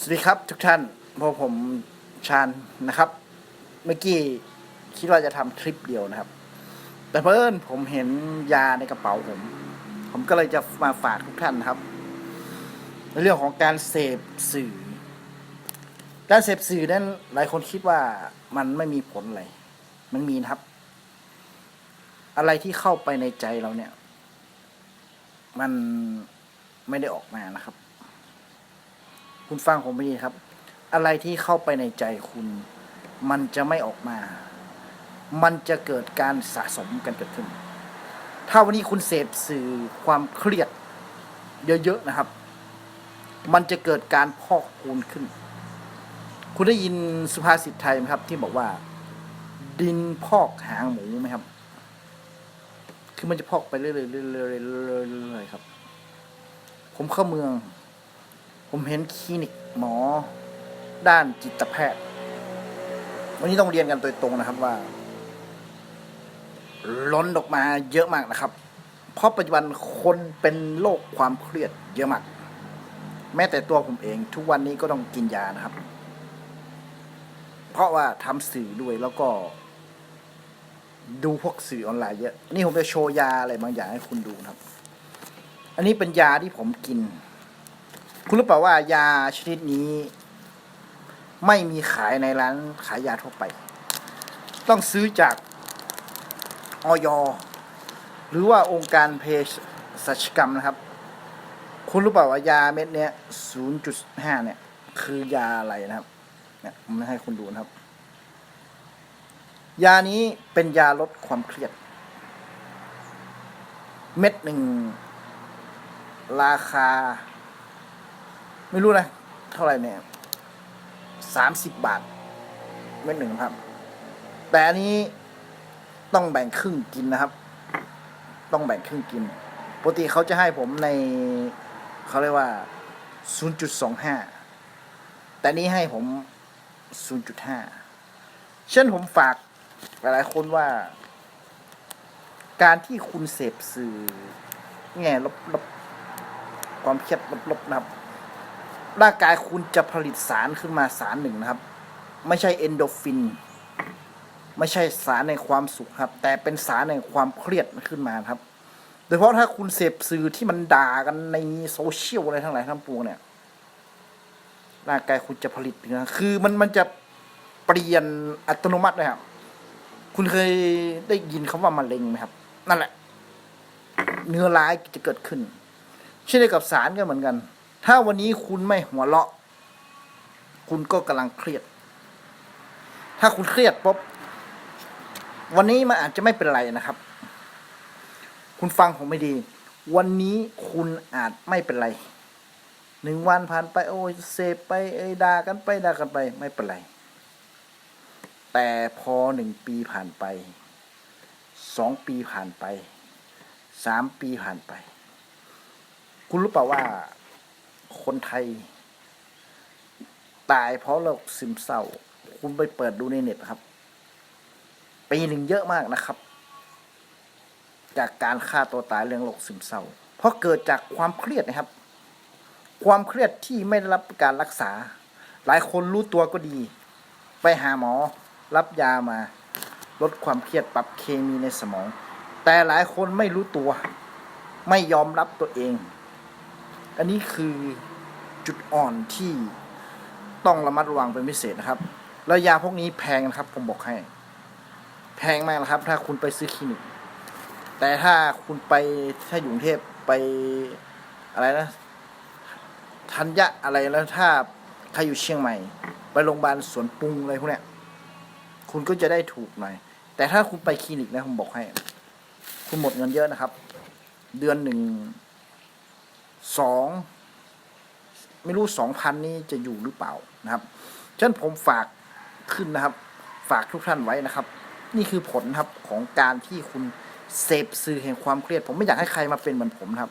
สวัสดีครับทุกท่านพอผมชาญนะครับ เมื่อกี้คิดว่าจะทำคลิปเดียวนะครับ แต่เพิ่นผมเห็นยาในกระเป๋าผม ผมก็เลยจะมาฝากทุกท่านนะครับในเรื่องของการเสพสื่อ การเสพสื่อนั้นหลายคนคิดว่ามันไม่มีผลอะไร มันมีนะครับ อะไรที่เข้าไปในใจเราเนี่ย มันไม่ได้ออกมานะครับ คุณฟังผมไม่ดีครับ อะไรที่เข้าไปในใจคุณ มันจะไม่ออกมา มันจะเกิดการสะสมกันเกิดขึ้น ถ้าวันนี้คุณเสพสื่อความเครียด เยอะๆนะครับ มันจะเกิดการพอกพูนขึ้น คุณได้ยินสุภาษิตไทยไหมครับ ที่บอกว่า ดินพอกหางหมูไหมครับ คือมันจะพอกไปเรื่อยๆๆเรื่อยๆเรื่อยๆครับ ผมเข้าเมือง ผมเห็นคลินิกหมอ ด้านจิตแพทย์ วันนี้ต้องเรียนกันโดยตรงนะครับว่า ล้นออกมาเยอะมากนะครับ เพราะปัจจุบันคนเป็นโรคความเครียดเยอะมาก แม้แต่ตัวผมเอง ทุกวันนี้ก็ต้องกินยานะครับ เพราะว่าทำสื่อด้วยแล้วก็ ดูพวกสื่อออนไลน์เยอะ นี่ผมจะโชว์ยาอะไรบางอย่างให้คุณดูนะครับ อันนี้เป็นยาที่ผมกิน คุณรู้เปล่าว่ายาชนิดนี้ ไม่มีขายในร้านขายยาทั่วไป ต้องซื้อจากออยหรือว่าองค์การเภสัชกรรมนะครับ คุณรู้เปล่าว่ายาเม็ดเนี้ย0.5เนี่ย คือยาอะไรนะครับเนี่ยผมให้คุณดูนะครับ ยานี้เป็นยาลดความเครียด เม็ดหนึ่งราคา ไม่รู้นะเท่าไหร่เนี่ยสามสิบบาทเม็ดหนึ่งครับ แต่อันนี้ต้องแบ่งครึ่งกินนะครับ ต้องแบ่งครึ่งกินปกติเขาจะให้ผมในเขาเรียกว่า 0.25 แต่นี้ให้ผม 0.5 เช่นผมฝากหลายๆคนว่า การที่คุณเสพสื่อแง่ลบๆ ความเครียดลบๆนะครับ ร่างกายคุณจะผลิตสารขึ้นมาสารหนึ่งนะครับ ไม่ใช่เอนโดฟิน ไม่ใช่สารในความสุขครับ แต่เป็นสารในความเครียดขึ้นมาครับ โดยเฉพาะถ้าคุณเสพสื่อที่มันด่ากันในโซเชียลอะไรทั้งหลายทั้งปวงเนี่ยร่างกายคุณจะผลิตนะคือมันมันจะเปลี่ยนอัตโนมัติเลยครับ คุณเคยได้ยินคำว่ามะเร็งไหมครับ นั่นแหละ เนื้อร้ายจะเกิดขึ้น เช่นเดียวกับสารก็เหมือนกัน ถ้าวันนี้คุณไม่หัวเราะ คุณก็กำลังเครียด ถ้าคุณเครียดปุ๊บวันนี้มันอาจจะไม่เป็นไรนะครับ คุณฟังผมไม่ดี วันนี้คุณอาจไม่เป็นไรหนึ่งวันผ่านไปโอ้ยเสพไปเอ้ยด่ากันไปด่ากันไปไม่เป็นไร แต่พอหนึ่งปีผ่านไปสองปีผ่านไปสามปีผ่านไป คุณรู้เปล่าว่า คนไทย ตายเพราะโรคซึมเศร้า คุณไปเปิดดูในเน็ตครับ ปีหนึ่งเยอะมากนะครับ จากการฆ่าตัวตายเรื่องโรคซึมเศร้า เพราะเกิดจากความเครียดนะครับ ความเครียดที่ไม่ได้รับการรักษา หลายคนรู้ตัวก็ดี ไปหาหมอ รับยามา ลดความเครียดปรับเคมีในสมอง แต่หลายคนไม่รู้ตัว ไม่ยอมรับตัวเอง อันนี้คือจุดอ่อนที่ต้องระมัดระวังเป็นพิเศษนะครับ แล้วยาพวกนี้แพงนะครับผมบอกให้ แพงมากนะครับ ถ้าคุณไปซื้อคลินิก แต่ถ้าคุณไปถ้าอยู่กรุงเทพไปอะไรนะธัญญะอะไรแล้วถ้าใครอยู่เชียงใหม่ ไปโรงพยาบาลสวนปรุงอะไรพวกเนี้ย คุณก็จะได้ถูกหน่อย แต่ถ้าคุณไปคลินิกนะผมบอกให้ คุณหมดเงินเยอะนะครับ เดือนหนึ่ง สองไม่รู้สองพันนี้จะอยู่หรือเปล่านะครับฉะนั้นผมฝากขึ้นนะครับ ฝากทุกท่านไว้นะครับ นี่คือผลครับของการที่คุณเสพสื่อแห่งความเครียด ผมไม่อยากให้ใครมาเป็นเหมือนผมครับ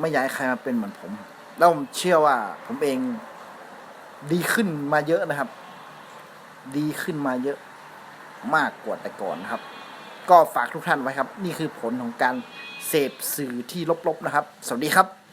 ไม่อยากให้ใครมาเป็นเหมือนผม แล้วผมเชื่อว่าผมเองดีขึ้นมาเยอะนะครับ ดีขึ้นมาเยอะมากกว่าแต่ก่อนนะครับ ก็ฝากทุกท่านไว้ครับ นี่คือผลของการ เสพสื่อที่ลบๆนะครับ สวัสดีครับ